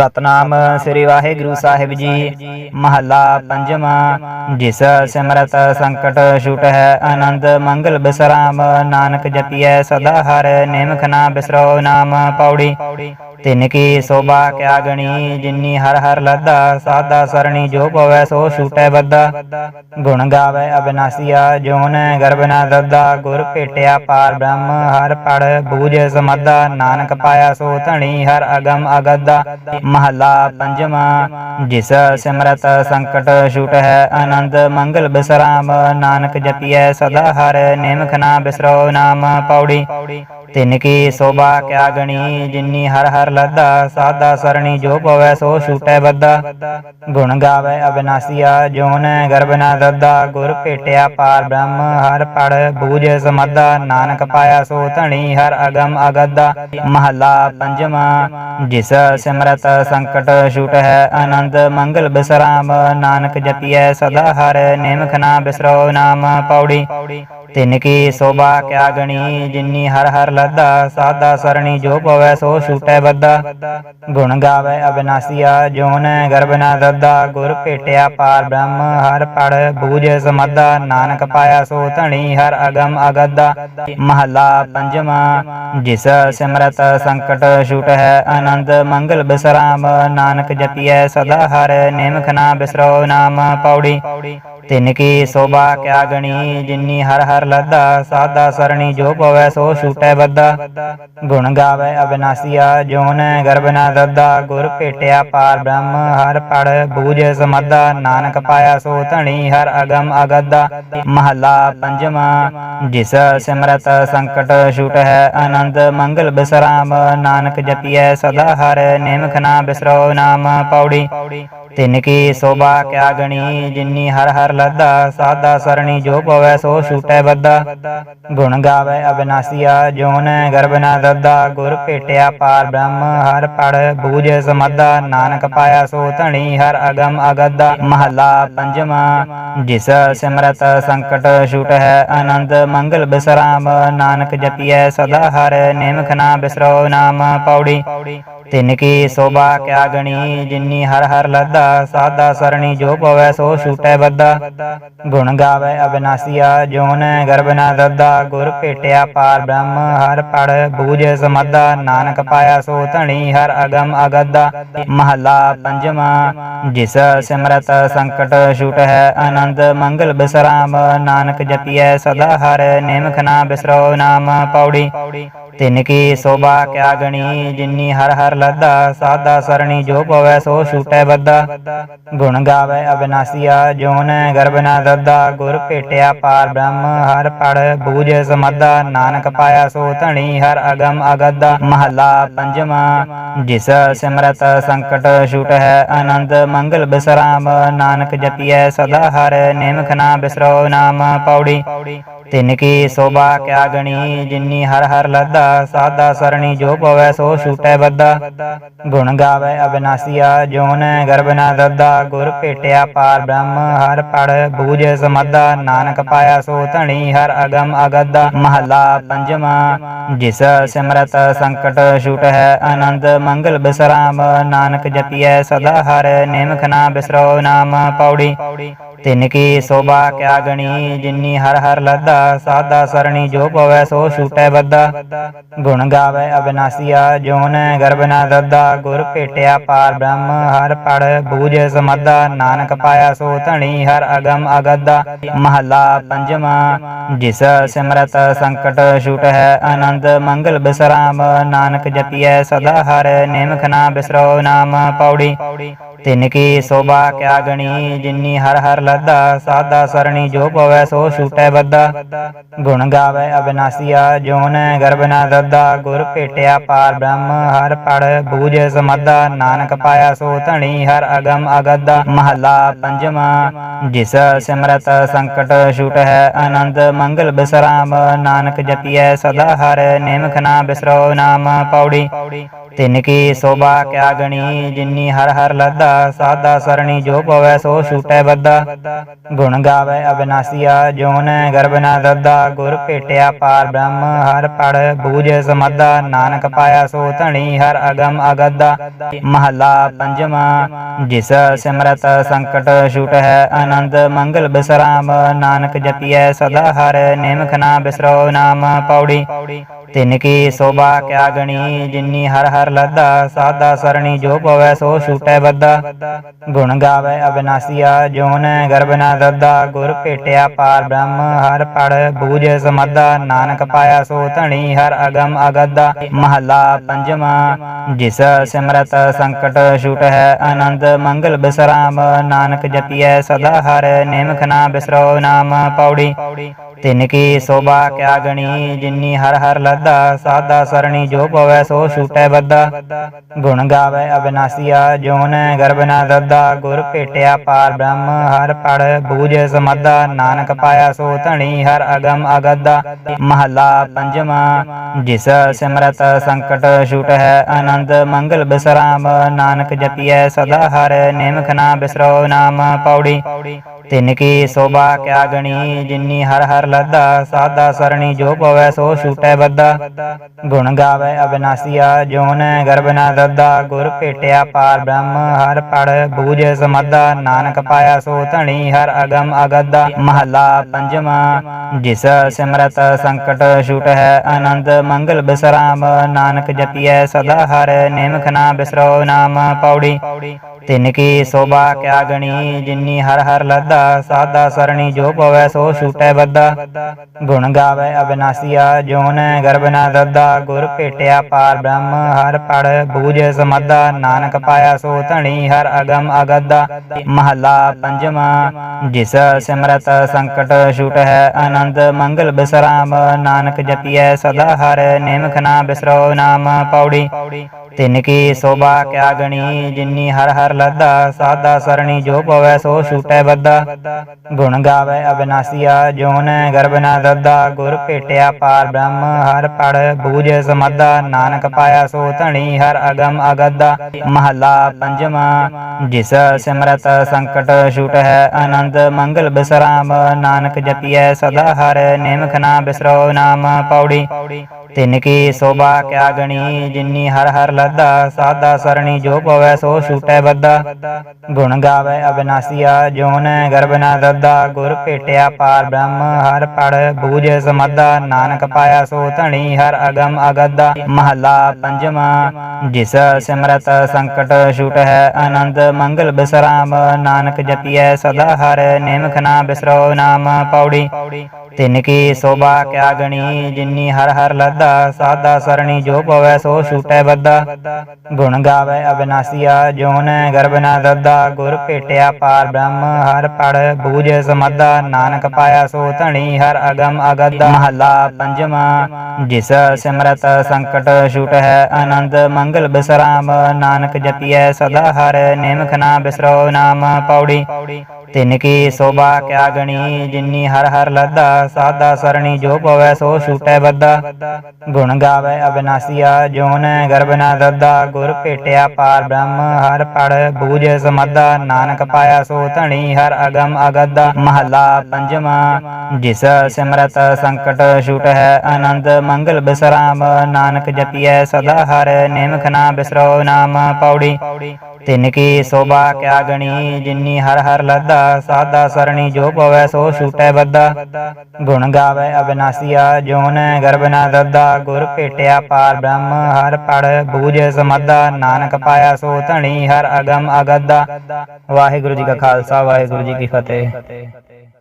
ਸਤਨਾਮ ਸ੍ਰੀ ਵਾਹਿਗੁਰੂ ਸਾਹਿਬ ਜੀ ਮਹੱਲਾ ਪੰਜਵਾਂ ਜਿਸ ਸਿਮਰਤ ਸੰਕਟ ਛੁਟ ਹੈ ਆਨੰਦ ਮੰਗਲ ਬਿਸਰਾਮ ਨਾਨਕ ਜਪੀਐ ਸਦਾ ਹਰ ਨਿਮਖ ਨਾ ਬਿਸਰੋ ਨਾਮ ਪੌੜੀ। ਤਿਨ ਕੀ ਸੋਭਾ ਕਿਆ ਗਣੀ, ਜਿਨੀ ਹਰ ਹਰ ਲੱਦਾ, ਸਾਦਾ ਸਰਣੀ, ਜੋ ਪਵੈ ਸੋ ਛੂਟੈ ਬੱਦਾ ਗੁਣ ਗਾਵੇ ਅਬਿਨਾਸੀਆ ਜੋਨ ਗਰਭ ਨਾ ਦੱਦਾ, ਗੁਰ ਭੇਟਿਆ ਪਾਰ ਬ੍ਰਹਮ, ਹਰ ਪੜ ਬੂਝ ਸਮੱਦਾ। ਨਾਨਕ ਪਾਇਆ ਸੋ ਧਣੀ, ਹਰ ਅਗਮ ਅਗਦਾ। ਮਹੱਲਾ ਪੰਜਵਾਂ, ਜਿਸ ਸਿਮਰਤ ਸੰਕਟ ਛੂਟ ਹੈ ਆਨੰਦ, ਮੰਗਲ ਬਿਸਰਾਮ। ਨਾਨਕ ਜਪੀਐ ਸਦਾ ਹਰ, ਨਿਮਖ ਨਾ ਬਿਸਰੋ ਨਾਮ ਪੌੜੀ। ਤਿਨ ਕੀ ਸੋਭਾ ਕਿਆ ਗਣੀ, ਜਿਨੀ ਹਰ ਹਰ ਲੱਦਾ, ਸਾਦਾ ਸਰਣੀ ਜੋ ਪਵੈ ਸੋ ਛੂਟੈ ਬੱਦਾ ਗੁਣ ਗਾਵੇ ਅਬਿਨਾਸੀਆ, ਜੋਨ ਗਰਭ ਨਾ ਦੱਦਾ, ਗੁਰ ਭੇਟਿਆ ਪਾਰ ਬ੍ਰਹਮ, ਹਰ ਪੜ ਬੂਝ ਸਮੱਦਾ, ਨਾਨਕ ਪਾਇਆ ਸੋ ਧਣੀ, ਹਰ ਅਗਮ ਅਗਦਾ। ਮਹੱਲਾ ਪੰਜਵਾਂ, ਜਿਸ ਸਿਮਰਤ ਸੰਕਟ ਛੂਟ ਹੈ ਆਨੰਦ ਮੰਗਲ ਬਿਸਰਾਮ, ਨਾਨਕ ਜਪੀਐ ਸਦਾ ਹਰ, ਨਿਮਖ ਨਾ ਬਿਸਰੋ ਨਾਮ ਪੌੜੀ। ਤਿਨ ਕੀ ਸੋਭਾ ਕਿਆ ਗਣੀ, ਜਿਨੀ ਹਰ ਹਰ ਲੱਦਾ, ਸਾਦਾ ਸਰਣੀ ਜੋ ਪਵੈ ਸੋ ਛੂਟੈ ਬੱਦਾ ਗੁਣ ਗਾਵੇ ਅਬਿਨਾਸੀਆ, ਜੋਨ ਗਰਭ ਨਾ ਦੱਦਾ, ਗੁਰ ਭੇਟਿਆ ਪਾਰ ਬ੍ਰਹਮ, ਹਰ ਪੜ ਬੂਝ ਸਮੱਦਾ, ਨਾਨਕ ਪਾਇਆ ਸੋ ਧਣੀ, ਹਰ ਅਗਮ ਅਗਦਾ। ਮਹੱਲਾ ਪੰਜਵਾਂ, ਜਿਸ ਸਿਮਰਤ ਸੰਕਟ ਛੂਟ ਹੈ, ਆਨੰਦ ਮੰਗਲ ਬਿਸਰਾਮ, ਨਾਨਕ ਜਪੀਐ, ਸਦਾ ਹਰ, ਨਿਮਖ ਨਾ ਬਿਸਰੋ ਨਾਮ ਪੌੜੀ। ਤਿਨ ਕੀ ਸੋਭਾ ਕਿਆ ਗਣੀ, ਜਿਨੀ ਹਰ ਹਰ ਲੱਦਾ, ਸਾਦਾ ਸਰਣੀ ਜੋ ਪਵੈ ਸੋ ਛੂਟੈ ਬੱਦਾ ਗੁਣ ਗਾਵੇ ਅਬਿਨਾਸੀਆ ਜੋਨ ਗਰਭ ਨਾ ਦੱਦਾ। ਗੁਰ ਭੇਟਿਆ ਪਾਰ ਬ੍ਰਹਮ, ਹਰ ਪੜ ਬੂਝ ਸਮੱਦਾ ਨਾਨਕ ਪਾਇਆ ਸੋ ਧਣੀ, ਹਰ ਅਗਮ ਅਗਦਾ। ਮਹੱਲਾ ਪੰਜਵਾਂ, ਜਿਸ ਸਿਮਰਤ ਸੰਕਟ ਛੂਟ ਹੈ ਆਨੰਦ ਮੰਗਲ ਬਿਸਰਾਮ। ਨਾਨਕ ਜਪੀਐ ਸਦਾ ਹਰ, ਨਿਮਖ ਨਾ ਬਿਸਰੋ ਨਾਮ ਪੌੜੀ। ਤਿਨ ਕੀ ਸੋਭਾ ਕਿਆ ਗਣੀ, ਜਿਨੀ ਹਰ ਹਰ ਲੱਦਾ, ਸਾਦਾ ਸਰਣੀ ਜੋ ਪਵੈ ਸੋ ਛੂਟੈ ਬੱਦਾ ਗੁਣ ਗਾਵੇ ਅਬਿਨਾਸੀਆ ਜੋਨ ਗਰਭ ਨਾ ਦੱਦਾ। ਗੁਰ ਭੇਟਿਆ ਪਾਰ ਬ੍ਰਹਮ, ਹਰ ਪੜ ਬੂਝ ਸਮੱਦਾ। ਨਾਨਕ ਪਾਇਆ ਸੋ ਧਣੀ, ਹਰ ਅਗਮ ਅਗਦਾ। ਮਹੱਲਾ ਪੰਜਵਾਂ ਜਿਸ ਸਿਮਰਤ ਸੰਕਟ ਛੂਟ ਹੈ ਆਨੰਦ ਮੰਗਲ ਬਿਸਰਾਮ। ਨਾਨਕ ਜਪੀਐ, ਸਦਾ ਹਰ, ਨਿਮਖ ਨਾ ਬਿਸਰੋ ਨਾਮ ਪੌੜੀ। ਤਿਨ ਕੀ ਸੋਭਾ ਕਿਆ ਗਣੀ, ਜਿਨੀ ਹਰ ਹਰ ਲੱਦਾ, ਸਾਦਾ ਸਰਣੀ, ਜੋ ਪਵੈ ਸੋ ਛੂਟੈ ਬੱਦਾ ਗੁਣ ਗਾਵੇ ਅਬਿਨਾਸੀਆ, ਜੋਨ ਗਰਭ ਨਾ ਦੱਦਾ, ਗੁਰ ਭੇਟਿਆ ਪਾਰ ਬ੍ਰਹਮ, ਹਰ ਪੜ ਬੂਝ ਸਮੱਦਾ ਨਾਨਕ ਪਾਇਆ ਸੋ ਧਣੀ, ਹਰ ਅਗਮ ਅਗਦਾ। ਮਹੱਲਾ ਪੰਜਵਾਂ, ਜਿਸ ਸਿਮਰਤ ਸੰਕਟ ਛੂਟ ਹੈ ਆਨੰਦ ਮੰਗਲ ਬਿਸਰਾਮ, ਨਾਨਕ ਜਪੀਐ ਸਦਾ ਹਰ, ਨਿਮਖ ਨਾ ਬਿਸਰੋ ਨਾਮ ਪੌੜੀ। ਤਿਨ ਕੀ ਸੋਭਾ ਕਿਆ ਗਣੀ, ਜਿਨੀ ਹਰ ਹਰ ਲੱਦਾ, ਸਾਦਾ ਸਰਣੀ ਜੋ ਪਵੈ ਸੋ ਛੂਟੈ ਬੱਦਾ ਗੁਣ ਗਾਵੇ ਅਬਿਨਾਸੀਆ ਜੋਨ ਗਰਭ ਨਾ ਦੱਦਾ। ਗੁਰ ਭੇਟਿਆ ਪਾਰ ਬ੍ਰਹਮ, ਹਰ ਪੜ ਬੂਝ ਸਮੱਦਾ ਨਾਨਕ ਪਾਇਆ ਸੋ ਧਣੀ, ਹਰ ਅਗਮ ਅਗਦਾ। ਮਹਲਾ ਪੰਜਵਾਂ ਜਿਸ ਸਿਮਰਤ ਸੰਕਟ ਛੂਟ ਹੈ ਆਨੰਦ ਮੰਗਲ ਬਿਸਰਾਮ। ਨਾਨਕ ਜਪੀਐ ਸਦਾ ਹਰ, ਨਿਮਖ ਨਾ ਬਿਸਰੋ ਨਾਮ ਪੌੜੀ। ਤਿਨ ਕੀ ਸੋਭਾ ਕਿਆ ਗਣੀ, ਜਿਨੀ ਹਰ ਹਰ ਲੱਦਾ, ਸਾਦਾ ਸਰਣੀ ਜੋ ਪਵੈ ਸੋ ਛੂਟੈ ਬੱਦਾ ਗੁਣ ਗਾਵੇ ਅਬਿਨਾਸੀਆ, ਜੋਨ ਗਰਭ ਨਾ ਦੱਦਾ, ਗੁਰ ਭੇਟਿਆ ਪਾਰ ਬ੍ਰਹਮ, ਹਰ ਪੜ ਬੂਝ ਸਮੱਦਾ, ਨਾਨਕ ਪਾਇਆ ਸੋ ਧਣੀ, ਹਰ ਅਗਮ ਅਗਦਾ। ਮਹੱਲਾ ਪੰਜਵਾਂ, ਜਿਸ ਸਿਮਰਤ ਸੰਕਟ ਛੂਟ ਹੈ ਆਨੰਦ ਮੰਗਲ ਬਿਸਰਾਮ, ਨਾਨਕ ਜਪੀਐ ਸਦਾ ਹਰ, ਨਿਮਖ ਨਾ ਬਿਸਰੋ ਨਾਮ ਪੌੜੀ। ਤਿਨ ਕੀ ਸੋਭਾ ਕਿਆ ਗਣੀ, ਜਿਨੀ ਹਰ ਹਰ ਲੱਦਾ, ਸਾਦਾ ਸਰਣੀ ਜੋ ਪਵੈ ਸੋ ਛੂਟੈ ਬੱਦਾ ਗੁਣ ਗਾਵੇ ਅਬਿਨਾਸੀਆ, ਜੋਨ ਗਰਭ ਨਾ ਦੱਦਾ, ਗੁਰ ਭੇਟਿਆ ਪਾਰ ਬ੍ਰਹਮ, ਹਰ ਪੜ ਬੂਝ ਸਮੱਦਾ, ਨਾਨਕ ਪਾਇਆ ਸੋ ਧਣੀ, ਹਰ ਅਗਮ ਅਗਦਾ। ਮਹੱਲਾ ਪੰਜਵਾਂ, ਜਿਸ ਸਿਮਰਤ ਸੰਕਟ ਛੂਟ ਹੈ ਆਨੰਦ ਮੰਗਲ ਬਿਸਰਾਮ, ਨਾਨਕ ਜਪੀਐ ਸਦਾ ਹਰ, ਨਿਮਖ ਨਾ ਬਿਸਰੋ ਨਾਮ ਪੌੜੀ। ਤਿਨ ਕੀ ਸੋਭਾ ਕਿਆ ਗਣੀ, ਜਿਨੀ ਹਰ ਹਰ ਲੱਦਾ, ਸਾਦਾ ਸਰਣੀ ਜੋ ਪਵੈ ਸੋ ਛੂਟੈ ਬੱਦਾ ਗੁਣ ਗਾਵੇ ਅਬਿਨਾਸੀਆ, ਜੋਨ ਗਰਭ ਨਾ ਦੱਦਾ, ਗੁਰ ਭੇਟਿਆ ਪਾਰ ਬ੍ਰਹਮ, ਹਰ ਪੜ ਬੂਝ ਸਮੱਦਾ, ਨਾਨਕ ਪਾਇਆ ਸੋ ਧਣੀ, ਹਰ ਅਗਮ ਅਗਦਾ। ਮਹੱਲਾ ਪੰਜਵਾਂ, ਜਿਸ ਸਿਮਰਤ ਸੰਕਟ ਛੂਟ ਹੈ ਆਨੰਦ ਮੰਗਲ ਬਿਸਰਾਮ, ਨਾਨਕ ਜਪੀਐ ਸਦਾ ਹਰ, ਨਿਮਖ ਨਾ ਬਿਸਰੋ ਨਾਮ ਪੌੜੀ। ਤਿਨ ਕੀ ਸੋਭਾ ਕਿਆ ਗਣੀ, ਜਿਨੀ ਹਰ ਹਰ ਲੱਦਾ, ਸਾਦਾ ਸਰਣੀ ਜੋ ਪਵੈ ਸੋ ਛੂਟੈ ਬੱਦਾ ਗੁਣ ਗਾਵੇ ਅਬਿਨਾਸੀਆ ਜੋਨ ਗਰਭ ਨਾ ਦੱਦਾ। ਗੁਰ ਭੇਟਿਆ ਪਾਰ ਬ੍ਰਹਮ, ਹਰ ਪੜ ਬੂਝ ਸਮੱਦਾ ਨਾਨਕ ਪਾਇਆ ਸੋ ਧਣੀ, ਹਰ ਅਗਮ ਅਗਦਾ। ਮਹੱਲਾ ਪੰਜਵਾ, ਜਿਸ ਸਿਮਰਤ ਸੰਕਟ ਛੂਟ ਹੈ ਆਨੰਦ ਮੰਗਲ ਬਿਸਰਾਮ। ਨਾਨਕ ਜਪੀਐ ਸਦਾ ਹਰ, ਨਿਮਖ ਨਾ ਬਿਸਰੋ ਨਾਮ ਪੌੜੀ। ਤਿਨ ਕੀ ਸੋਭਾ ਕਿਆ ਗਣੀ, ਜਿਨੀ ਹਰ ਹਰ ਲੱਦਾ, ਸਾਦਾ ਸਰਣੀ ਜੋ ਪਵੈ ਸੋ ਛੂਟੈ ਬੱਦਾ ਗੁਣ ਗਾਵੇ ਅਬਿਨਾਸੀਆ, ਜੋਨ ਗਰਭ ਨਾ ਦੱਦਾ, ਗੁਰ ਭੇਟਿਆ ਪਾਰ ਬ੍ਰਹਮ, ਹਰ ਪੜ ਬੂਝ ਸਮੱਦਾ। ਨਾਨਕ ਪਾਇਆ ਸੋ ਧਣੀ, ਹਰ ਅਗਮ ਅਗਦਾ। ਮਹੱਲਾ ਪੰਜਵਾ, ਜਿਸ ਸਿਮਰਤ ਸੰਕਟ ਛੂਟ ਹੈ ਆਨੰਦ, ਮੰਗਲ ਬਿਸਰਾਮ। ਨਾਨਕ ਜਪੀਐ ਸਦਾ ਹਰ, ਨਿਮਖ ਨਾ ਬਿਸਰੋ ਨਾਮ ਪੌੜੀ। ਤਿਨ ਕੀ ਸੋਭਾ ਕਿਆ ਗਣੀ, ਜਿਨੀ ਹਰ ਹਰ ਲੱਦਾ, ਸਾਦਾ ਸਰਣੀ, ਜੋ ਪਵੈ ਸੋ ਛੂਟੈ ਬੱਦਾ ਗੁਣ ਗਾਵੇ ਅਬਿਨਾਸੀਆ ਜੋਨ ਗਰਭ ਨਾ ਦੱਦਾ। ਗੁਰ ਭੇਟਿਆ ਪਾਰ ਬ੍ਰਹਮ, ਹਰ ਪੜ ਬੂਝ ਸਮੱਦਾ। ਨਾਨਕ ਪਾਇਆ ਸੋ ਧਣੀ, ਹਰ ਅਗਮ ਅਗਦਾ। ਮਹੱਲਾ ਪੰਜਵਾ, ਜਿਸ ਸਿਮਰਤ ਸੰਕਟ ਛੂਟ ਹੈ ਆਨੰਦ, ਮੰਗਲ ਬਿਸਰਾਮ। ਨਾਨਕ ਜਪੀਐ ਸਦਾ ਹਰ, ਨਿਮਖ ਨਾ ਬਿਸਰੋ ਨਾਮ ਪੌੜੀ। ਤਿਨ ਕੀ ਸੋਭਾ ਕਿਆ ਗਣੀ, ਜਿਨੀ ਹਰ ਹਰ ਲੱਦਾ, ਸਾਦਾ ਸਰਣੀ ਜੋ ਪਵੈ ਸੋ ਛੂਟੈ ਬੱਦਾ ਗੁਣ ਗਾਵੇ ਅਬਿਨਾਸੀਆ, ਜੋਨ ਗਰਭ ਨਾ ਦੱਦਾ, ਗੁਰ ਭੇਟਿਆ ਪਾਰ ਬ੍ਰਹਮ, ਹਰ ਪੜ ਬੂਝ ਸਮੱਦਾ ਨਾਨਕ ਪਾਇਆ ਸੋ ਧਣੀ, ਹਰ ਅਗਮ ਅਗਦਾ। ਮਹੱਲਾ ਪੰਜਵਾ, ਜਿਸ ਸਿਮਰਤ ਸੰਕਟ ਛੂਟ ਹੈ ਆਨੰਦ ਮੰਗਲ ਬਿਸਰਾਮ, ਨਾਨਕ ਜਪੀਐ ਸਦਾ ਹਰ, ਨਿਮਖ ਨਾ ਬਿਸਰੋ ਨਾਮ ਪੌੜੀ। ਤਿਨ ਕੀ ਸੋਭਾ ਕਿਆ ਗਣੀ, ਜਿਨੀ ਹਰ ਹਰ ਲੱਦਾ, ਸਾਦਾ ਸਰਣੀ ਜੋ ਪਵੈ ਸੋ ਛੂਟੈ ਬੱਦਾ ਗੁਣ ਗਾਵੇ ਅਬਿਨਾਸੀਆ ਜੋਨ ਗਰਭ ਨਾ ਦੱਦਾ। ਗੁਰ ਭੇਟਿਆ ਪਾਰ ਬ੍ਰਹਮ, ਹਰ ਪੜ ਬੂਝ ਸਮੱਦਾ। ਨਾਨਕ ਪਾਇਆ ਸੋ ਧਣੀ, ਹਰ ਅਗਮ ਅਗਦਾ। ਮਹੱਲਾ ਪੰਜਵਾ, ਜਿਸ ਸਿਮਰਤ ਸੰਕਟ ਛੁਟ ਹੈ ਆਨੰਦ ਮੰਗਲ ਬਿਸਰਾਮ। ਨਾਨਕ ਜਪੀਐ ਸਦਾ ਹਰ, ਨਿਮਖ ਨਾ ਬਿਸਰੋ ਨਾਮ ਪੌੜੀ। ਤਿਨ ਕੀ ਸੋਭਾ ਕਿਆ ਗਣੀ ਜਿਨੀ ਹਰ ਹਰ ਲੱਦਾ ਸਾਦਾ ਸਰਣੀ ਜੋ ਪਵੈ ਸੋ ਛੂਟੈ ਬੱਦਾ ਗੁਣ ਗਾਵੇ ਅਬਿਨਾਸੀਆ ਜੋਨ ਗਰਭ ਨਾ ਦੱਦਾ ਗੁਰ ਭੇਟਿਆ ਪਾਰ ਬ੍ਰਹਮ ਹਰ ਪੜ ਬੂਝ ਸਮੱਦਾ ਨਾਨਕ ਪਾਇਆ ਸੋ ਧਣੀ ਹਰ ਅਗਮ ਅਗਦਾ। ਮਹੱਲਾ ਪੰਜਵਾ ਜਿਸ ਸਿਮਰਤ ਸੰਕਟ ਛੂਟ ਹੈ ਆਨੰਦ ਮੰਗਲ ਬਿਸਰਾਮ। ਨਾਨਕ ਜਪੀਐ ਸਦਾ ਹਰ ਨਿਮਖ ਨਾ ਬਿਸਰੋ ਨਾਮ ਪੌੜੀ। ਤਿਨ ਕੀ ਸੋਭਾ ਕਿਆ ਗਣੀ, ਜਿਨੀ ਹਰ ਹਰ ਲੱਦਾ, ਸਾਦਾ ਸਰਣੀ ਜੋ ਪਵੈ ਸੋ ਛੂਟੈ ਬੱਦਾ ਗੁਣ ਗਾਵੇ ਅਬਿਨਾਸੀਆ, ਜੋਨ ਗਰਭ ਨਾ ਦੱਦਾ, ਗੁਰ ਭੇਟਿਆ ਪਾਰ ਬ੍ਰਹਮ, ਹਰ ਪੜ ਬੂਝ ਸਮੱਦਾ, ਨਾਨਕ ਪਾਇਆ ਸੋ ਧਣੀ, ਹਰ ਅਗਮ ਅਗਦਾ। ਮਹੱਲਾ ਪੰਜਵਾ, ਜਿਸ ਸਿਮਰਤ ਸੰਕਟ ਛੂਟ ਹੈ ਆਨੰਦ ਮੰਗਲ ਬਿਸਰਾਮ, ਨਾਨਕ ਜਪੀਐ ਸਦਾ ਹਰ, ਨਿਮਖ ਨਾ ਬਿਸਰੋ ਨਾਮ ਪੌੜੀ। ਤਿਨ ਕੀ ਸੋਭਾ ਕਿਆ ਗਣੀ, ਜਿਨੀ ਹਰ ਹਰ ਲੱਦਾ, ਸਾਦਾ ਸਰਣੀ ਜੋ ਪਵੈ ਸੋ ਛੂਟੈ ਬੱਦਾ ਗੁਣ ਗਾਵੇ ਅਬਿਨਾਸੀਆ ਜੋਨ ਗਰਭ ਨਾ ਦੱਦਾ। ਗੁਰ ਭੇਟਿਆ ਪਾਰ ਬ੍ਰਹਮ, ਹਰ ਪੜ ਬੂਝ ਸਮੱਦਾ। ਨਾਨਕ ਪਾਇਆ ਸੋ ਧਣੀ, ਹਰ ਅਗਮ ਅਗਦਾ। ਮਹੱਲਾ ਪੰਜਵਾ, ਜਿਸ ਸਿਮਰਤ ਸੰਕਟ ਛੁਟ ਹੈ ਆਨੰਦ ਮੰਗਲ ਬਿਸਰਾਮ। ਨਾਨਕ ਜਪੀਐ ਸਦਾ ਹਰ, ਨਿਮਖ ਨਾ ਬਿਸਰੋ ਨਾਮ ਪੌੜੀ। ਤਿਨ ਕੀ ਸੋਭਾ ਕਿਆ ਗਣੀ, ਜਿਨੀ ਹਰ ਹਰ ਲੱਦਾ, ਸਾਦਾ ਸਰਣੀ ਜੋ ਪਵੈ ਸੋ ਛੂਟੈ ਬੱਦਾ ਗੁਣ ਗਾਵੇ ਅਬਿਨਾਸੀਆ ਜੋਨ ਗਰਭ ਨਾ ਦੱਦਾ, ਗੁਰ ਭੇਟਿਆ ਪਾਰ ਬ੍ਰਹਮ, ਹਰ ਪੜ ਬੂਝ ਸਮੱਦਾ। ਨਾਨਕ ਪਾਇਆ ਸੋ ਧਣੀ, ਹਰ ਅਗਮ ਅਗਦਾ। ਮਹੱਲਾ ਪੰਜਵਾ, ਜਿਸ ਸਿਮਰਤ ਸੰਕਟ ਛੂਟ ਹੈ ਆਨੰਦ ਮੰਗਲ ਬਿਸਰਾਮ। ਨਾਨਕ ਜਪੀਐ ਸਦਾ ਹਰ, ਨਿਮਖ ਨਾ ਬਿਸਰੋ ਨਾਮ ਪੌੜੀ। ਤਿਨ ਕੀ ਸੋਭਾ ਕਿਆ ਗਣੀ, ਜਿਨੀ ਹਰ ਹਰ ਲੱਦਾ, ਸਾਦਾ ਸਰਣੀ ਜੋ ਪਵੈ ਸੋ ਛੂਟੈ ਬੱਦਾ ਗੁਣ ਗਾਵੇ ਅਬਿਨਾਸੀਆ ਜੋਨ ਗਰਭ ਨਾ ਦੱਦਾ। ਗੁਰ ਭੇਟਿਆ ਪਾਰ ਬ੍ਰਹਮ, ਹਰ ਪੜ ਬੂਝ ਸਮੱਦਾ ਨਾਨਕ ਪਾਇਆ ਸੋ ਧਣੀ, ਹਰ ਅਗਮ ਅਗਦਾ ਵਾਹਿਗੁਰੂ ਜੀ ਕਾ ਖਾਲਸਾ, ਵਾਹਿਗੁਰੂ ਜੀ ਕੀ ਫਤਿਹ।